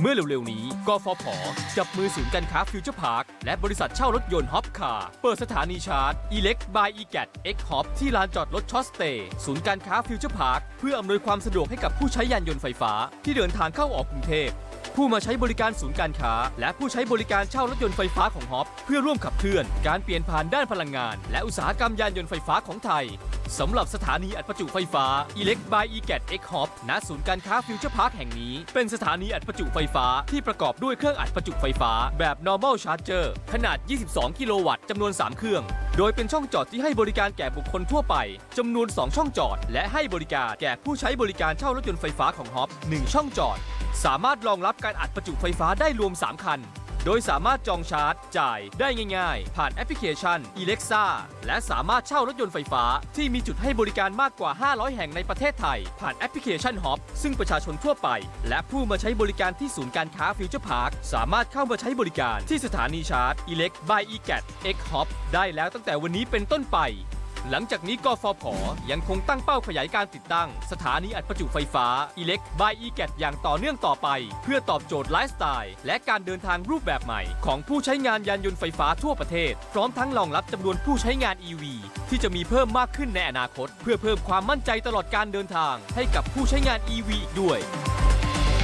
เมื่อเร็วๆนี้กฟผ จับมือศูนย์การค้าฟิวเจอร์พาร์ค และบริษัทเช่ารถยนต์ฮอปคาร์เปิดสถานีชาร์จ Elect by e g a t X Hop ที่ลานจอดรถชอสเตย์ศูนย์การค้าฟิวเจอร์พาร์ค เพื่ออำนวยความสะดวกให้กับผู้ใช้ยานยนต์ไฟฟ้า ที่เดินทางเข้าออกกรุงเทพผู้มาใช้บริการศูนย์การค้า และผู้ใช้บริการเช่ารถยนต์ไฟฟ้าของฮอปเพื่อร่วมขับเคลื่อน การเปลี่ยนผ่านด้านพลังงาน และอุตสาหกรรมยานยนต์ไฟฟ้าของไทย สำหรับสถานีอัดประจุไฟฟ้า Elect by e g a t X Hop ณศูนย์การค้าฟิวเจอร์พาร์คแห่งนี้ เป็นสถานีอัดประจุไฟฟ้าที่ประกอบด้วยเครื่องอัดประจุไฟฟ้าแบบ normal charger ขนาด 22 กิโลวัตต์จำนวน 3 เครื่อง โดยเป็นช่องจอดที่ให้บริการแก่บุคคลทั่วไปจำนวน 2 ช่องจอด และให้บริการแก่ผู้ใช้บริการเช่ารถยนต์ไฟฟ้าของฮอป1ช่องจอด สามารถรองรับการอัดประจุไฟฟ้าได้รวม 3 คัน โดยสามารถจองชาร์จ จ่ายได้ง่ายๆ ผ่านแอปพลิเคชัน Alexa และสามารถเช่ารถยนต์ไฟฟ้า ที่มีจุดให้บริการมากกว่า 500 แห่งในประเทศไทย ผ่านแอปพลิเคชัน Hop ซึ่งประชาชนทั่วไป และผู้มาใช้บริการที่ศูนย์การค้าฟิวเจอร์พาร์คสามารถเข้ามาใช้บริการที่สถานีชาร์จ Elect by e g a t X Hop ได้แล้วตั้งแต่วันนี้เป็นต้นไป หลังจากนี้กฟผยังคงตั้งเป้าขยายการติดตั้ง สถานีอัดประจุไฟฟ้า Elect by e g a t อย่างต่อเนื่องต่อไป เพื่อตอบโจทย์ไลฟ์สไตล์และการเดินทางรูปแบบใหม่ ของผู้ใช้งานยานยนต์ไฟฟ้าทั่วประเทศ พร้อมทั้งรองรับจำนวนผู้ใช้งาน EV ที่จะมีเพิ่มมากขึ้นในอนาคต เพื่อเพิ่มความมั่นใจตลอดการเดินทาง ให้กับผู้ใช้งาน EV อีกด้วย